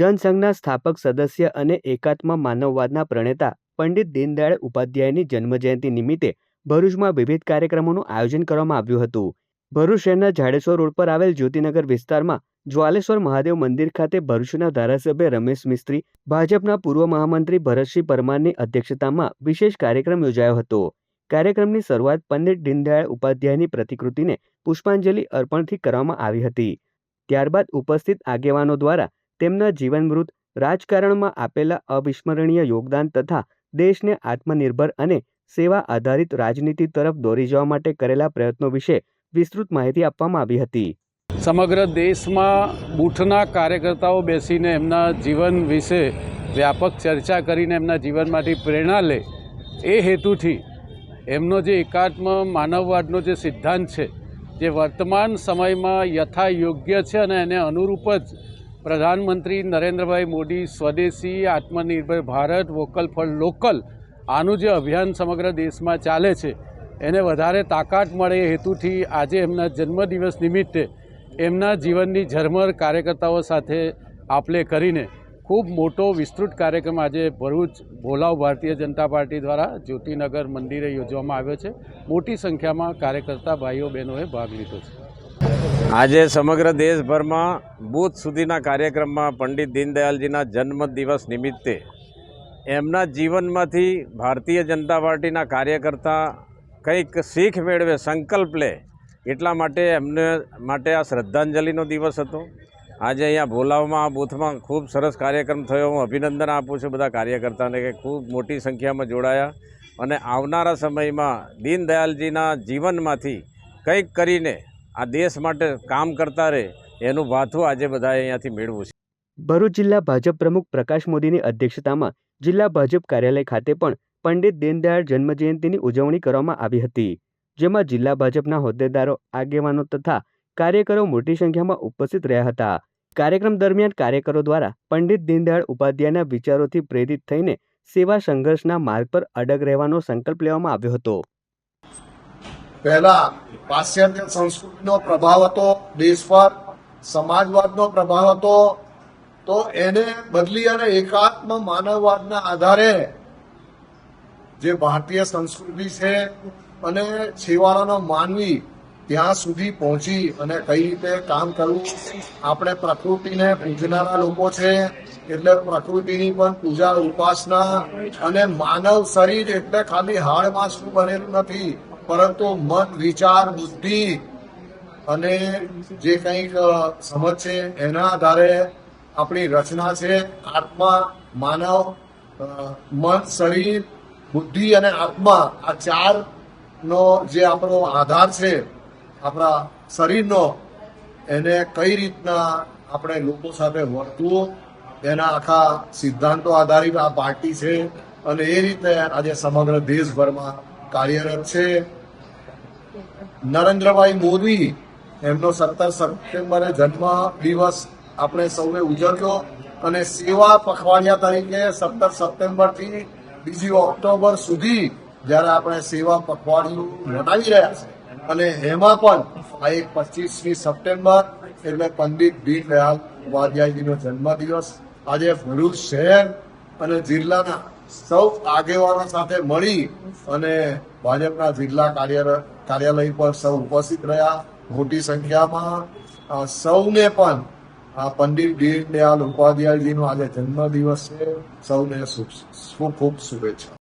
જનસંઘના સ્થાપક સદસ્ય અને એકાત્મ માનવવાદના પ્રણેતા પંડિત દીનદયાળ ઉપાધ્યાયની જન્મજયંતિ નિમિત્તે ભરૂચમાં વિવિધ કાર્યક્રમોનું આયોજન કરવામાં આવ્યું હતું. ભરૂચ શહેરના જાડેશ્વર રોડ પર આવેલ જ્યોતિનગર વિસ્તારમાં જ્વાલેશ્વર મહાદેવ મંદિર ખાતે ભરૂચના ધારાસભ્ય રમેશ મિસ્ત્રી, ભાજપના પૂર્વ મહામંત્રી ભરતસિંહ પરમારની અધ્યક્ષતામાં વિશેષ કાર્યક્રમ યોજાયો હતો. કાર્યક્રમની શરૂઆત પંડિત દીનદયાળ ઉપાધ્યાયની પ્રતિકૃતિને પુષ્પાંજલિ અર્પણથી કરવામાં આવી હતી. ત્યારબાદ ઉપસ્થિત આગેવાનો દ્વારા તેમના જીવનવૃત રાજકારણમાં આપેલા અવિસ્મરણીય યોગદાન તથા દેશને આત્મનિર્ભર અને સેવા આધારિત રાજનીતિ તરફ દોરી જવા માટે કરેલા પ્રયત્નો વિશે વિસ્તૃત માહિતી આપવામાં આવી હતી. સમગ્ર દેશમાં બૂથના કાર્યકર્તાઓ બેસીને એમના જીવન વિશે વ્યાપક ચર્ચા કરીને એમના જીવનમાંથી પ્રેરણા લે, એ હેતુથી એમનો જે એકાત્મ માનવવાદનો જે સિદ્ધાંત છે, જે વર્તમાન સમયમાં યથા યોગ્ય છે અને એને અનુરૂપ જ પ્રધાનમંત્રી નરેન્દ્રભાઈ મોદી સ્વદેશી આત્મનિર્ભર ભારત વોકલ ફોર લોકલ આનું જે અભિયાન સમગ્ર દેશમાં ચાલે છે, એને વધારે તાકાત મળે એ હેતુથી આજે એમના જન્મદિવસ નિમિત્તે એમના જીવનની ઝરમર કાર્યકર્તાઓ સાથે આપલે કરીને ખૂબ મોટો વિસ્તૃત કાર્યક્રમ આજે ભરૂચ ભોલાવ ભારતીય જનતા પાર્ટી દ્વારા જ્યોતિનગર મંદિરે યોજવામાં આવ્યો છે. મોટી સંખ્યામાં કાર્યકર્તા ભાઈઓ બહેનોએ ભાગ લીધો છે. આજે સમગ્ર દેશભરમાં બૂથ સુધીના કાર્યક્રમમાં પંડિત દીનદયાલજીના જન્મદિવસ નિમિત્તે એમના જીવનમાંથી ભારતીય જનતા પાર્ટીના કાર્યકર્તા કંઈક શીખ મેળવે, સંકલ્પ લે એટલા માટે એમને માટે આ શ્રદ્ધાંજલિનો દિવસ હતો. આજે અહીંયા ભોલાવમાં આ બૂથમાં ખૂબ સરસ કાર્યક્રમ થયો. હું અભિનંદન આપું છું બધા કાર્યકર્તાને કે ખૂબ મોટી સંખ્યામાં જોડાયા અને આવનારા સમયમાં દીનદયાલજીના જીવનમાંથી કંઈક કરીને આ દેશ માટે કામ કરતા રહે એનું ભાથું આજે બધાએ અહીંયાથી મેળવું છે. ભરૂચ જિલ્લા ભાજપ પ્રમુખ પ્રકાશ મોદીની અધ્યક્ષતામાં જિલ્લા ભાજપ કાર્યાલય ખાતે પણ પંડિત દીનદયાળ જન્મજયંતિની ઉજવણી કરવામાં આવી હતી, જેમાં જિલ્લા ભાજપના હોદ્દેદારો, આગેવાનો તથા કાર્યકરો મોટી સંખ્યામાં ઉપસ્થિત રહ્યા હતા. કાર્યક્રમ દરમિયાન કાર્યકરો દ્વારા પંડિત દીનદયાળ ઉપાધ્યાયના વિચારોથી પ્રેરિત થઈને સેવા સંઘર્ષના માર્ગ પર અડગ રહેવાનો સંકલ્પ લેવામાં આવ્યો હતો. પહેલા પાશ્ચાત્ય સંસ્કૃતિનો પ્રભાવ હતો દેશ પર સમાજવાદનો પ્રભાવ હતો, તો એને બદલી અને એકાત્મ માનવવાદના આધારે જે ભારતીય સંસ્કૃતિ છે અને છેવાડાનો માનવી ત્યાં સુધી પહોંચી અને કઈ રીતે કામ કરવું, આપણે પ્રકૃતિને પૂજનારા લોકો છે, એટલે પ્રકૃતિની પણ પૂજા ઉપાસના અને માનવ શરીર એટલે ખાલી હાડ માસનું બનેલું નથી. પરંતુ મન વિચાર, બુદ્ધિ અને જે કંઈક સમજ છે, એના આધારે આપણી રચના છે, આત્મા, માનવ મન, શરીર, બુદ્ધિ અને આત્મા આ ચાર નો જે આપણો આધાર છે, આપણા શરીરનો, એને કઈ રીતના આપણે લોકો સાથે વર્તવું, એના આખા સિદ્ધાંતો આધારિત આ પાર્ટી છે અને એ રીતે આજે સમગ્ર દેશભરમાં કાર્યરત છે. નરેન્દ્રભાઈ મોદી, એમનો સત્તર સપ્ટેમ્બરે જન્મ દિવસ આપણે સૌએ ઉજવ્યો અને સેવા પખવાડિયા તરીકે સત્તર સપ્ટેમ્બરથી બીજી ઓક્ટોબર સુધી જ્યારે આપણે સેવા પખવાડિયું મનાવી રહ્યા છે અને એમાં પણ આ એક પચીસમી સપ્ટેમ્બર એટલે પંડિત દીનદયાળ ઉપાધ્યાયજીનો જન્મદિવસ આજે ભરૂચ શહેર અને જિલ્લાના સૌ આગેવાનો સાથે મળી અને ભાજપના જિલ્લા કાર્ય કાર્યાલય પર સૌ ઉપસ્થિત રહ્યા. મોટી સંખ્યામાં સૌને પણ આ પંડિત દીનદયાલ ઉપાધ્યાયજીનો આજે જન્મદિવસ છે. સૌને ખૂબ ખૂબ શુભેચ્છા